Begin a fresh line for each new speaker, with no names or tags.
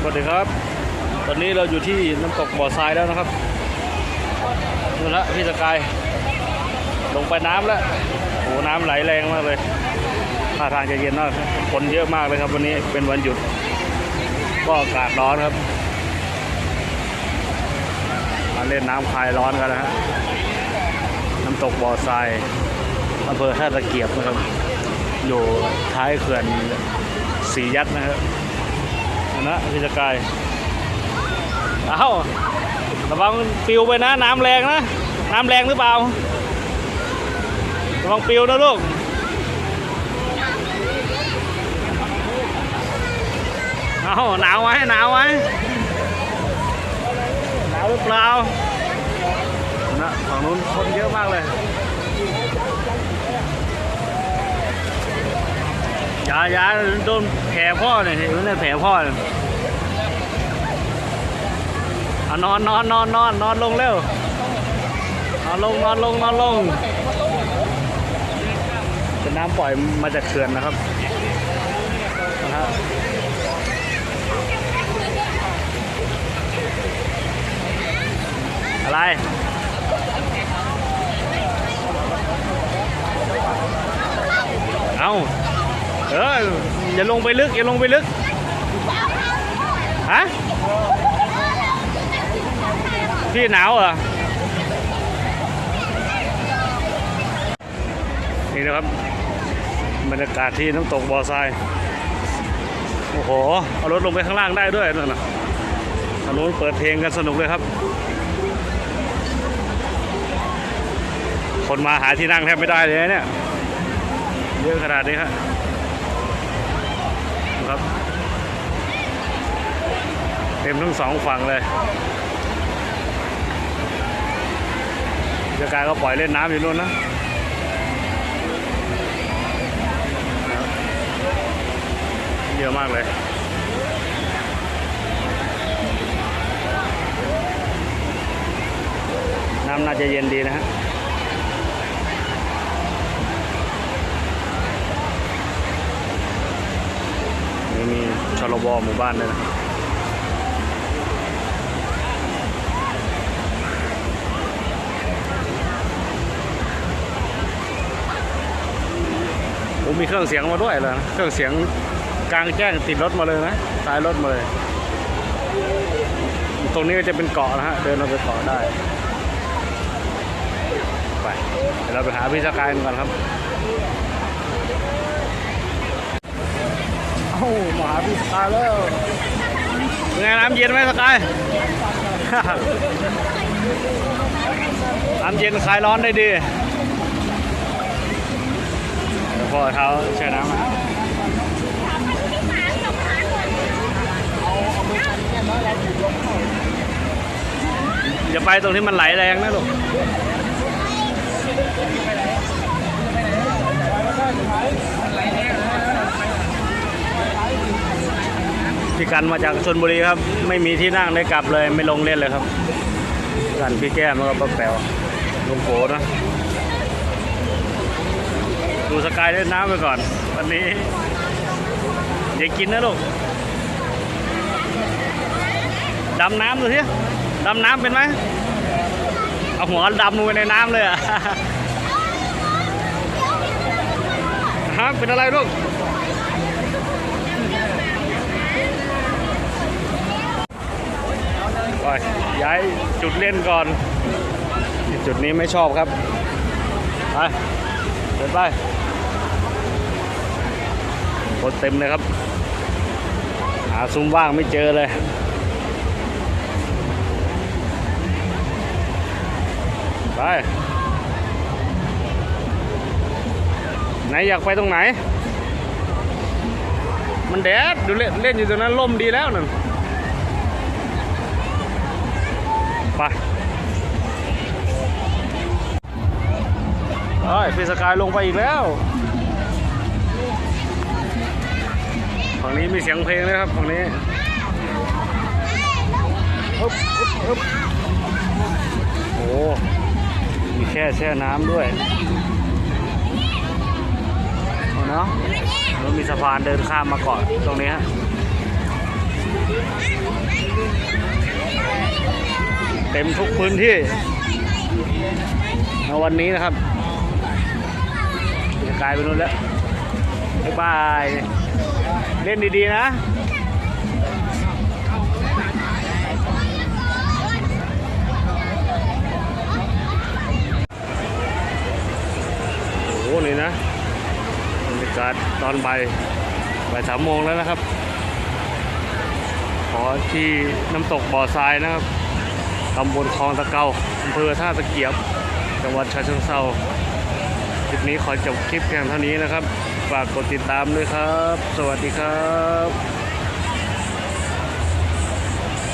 สวัสดีครับ ตอนนี้เราอยู่ที่น้ำตกบ่อทรายแล้วนะครับนี่ละพี่สกายลงไปน้ำแล้วโอ้น้ำไหลแรงมากเลยท่าทางจะเย็นมากคนเยอะมากเลยครับ วันนี้เป็นวันหยุด ก็อากาศร้อนครับ มาเล่นน้ำคลายร้อนกันนะฮะน้ำตกบ่อทรายอำเภอท่าตะเกียบนะครับ อยู่ท้ายเขื่อนสียัดนะครับ นะพี่สกายเอ้าระวังปิวไปนะ น้ำแรงนะ น้ำแรงหรือเปล่า ระวังปิวนะลูกเอาหนาวไหมหนาวไหมหนาวหรือเปล่านะฝั่งนู้นคนเยอะมากเลย อย่ายาโดนแผลพ่อเนี่ยเห็นไหมแผลพ่อเนี่ยเอานอนนอนนอนนอนนอนลงเร็วนอนลงนอนลงนอนลงเป็นน้ำปล่อยมาจากเขื่อนนะครับนะฮะอะไร เอา เอออย่าลงไปลึกอย่าลงไปลึกฮะพี่หนาวเหรอนี่นะครับบรรยากาศที่น้ำตกบอทรายโอ้โหเอารถลงไปข้างล่างได้ด้วยนั่นนะทางนู้นเปิดเพลงกันสนุกเลยครับ คนมาหาที่นั่งแทบไม่ได้เลยเนี่ยเยอะขนาดนี้ครับ ครับ เต็มทั้งสองฝั่งเลยเจ้าการก็ปล่อยเล่นน้ำอยู่นู่นนะเยอะมากเลยน้ำน่าจะเย็นดีนะฮะ นี่มี ชลบหมู่บ้านด้วยนะครับโอ้มีเครื่องเสียงมาด้วยเลยนะเครื่องเสียงกลางแจ้งติดรถมาเลยนะท้ายรถมาเลยตรงนี้ก็จะเป็นเกาะนะฮะเดินเราไปเกาะได้ไปเดี๋ยวเราไปหาพี่สกายกันก่อนครับ เอ้ามาพี่สกายแล้วเป็นไงน้ำเย็นไหมสกาย น้ำเย็นคลายร้อนได้ดีพอเขาแช่น้ำอย่าไปตรงที่มันไหลแรงนะลูกไหล พี่กันมาจากชนบุรีครับ ไม่มีที่นั่งได้กลับเลยไม่ลงเล่นเลยครับกันพี่แก้มแล้วก็ป้าแป๋วลุงโผนะดูสกายเล่นน้ำไปก่อน วันนี้อย่ากินนะลูกดำน้ำดูสิดำน้ำเป็นไหมเอาหัวดำลงไปในน้ำเลยอะฮะเป็นอะไรลูก ไป ย้ายจุดเล่นก่อน จุดนี้ไม่ชอบครับ ไปเดินไปคนเต็มเลยครับ หาซุ้มว่างไม่เจอเลยไปไหนอยากไปตรงไหน มันแดดดูเล่นเล่นอยู่ตรงนั้นล่มดีแล้วนั่น ไปเฮ้ยพีสกายลงไปอีกแล้วฝั่งนี้มีเสียงเพลงนะครับฝั่งนี้ฮึบฮึบฮึบโอ้มีแค่แช่น้ำด้วยเอาเนาะแล้วมีสะพานเดินข้ามมาก่อนตรงนี้ฮะ เต็มทุกพื้นที่ในวันนี้นะครับจะกลายเป็นนู้นแล้วบ๊ายบาย เล่นดีๆนะโอ้โหนี่นะบรรยากาศตอนบ่ายบ่ายสามโมงแล้วนะครับ ขอที่น้ำตกบ่อทรายนะครับ ตำบลคลองตะเกาอำเภอท่าตะเกียบ จังหวัดชาเชิงเซาคลิปนี้ขอจบคลิปเพียงเท่านี้นะครับ ฝากกดติดตามด้วยครับ สวัสดีครับ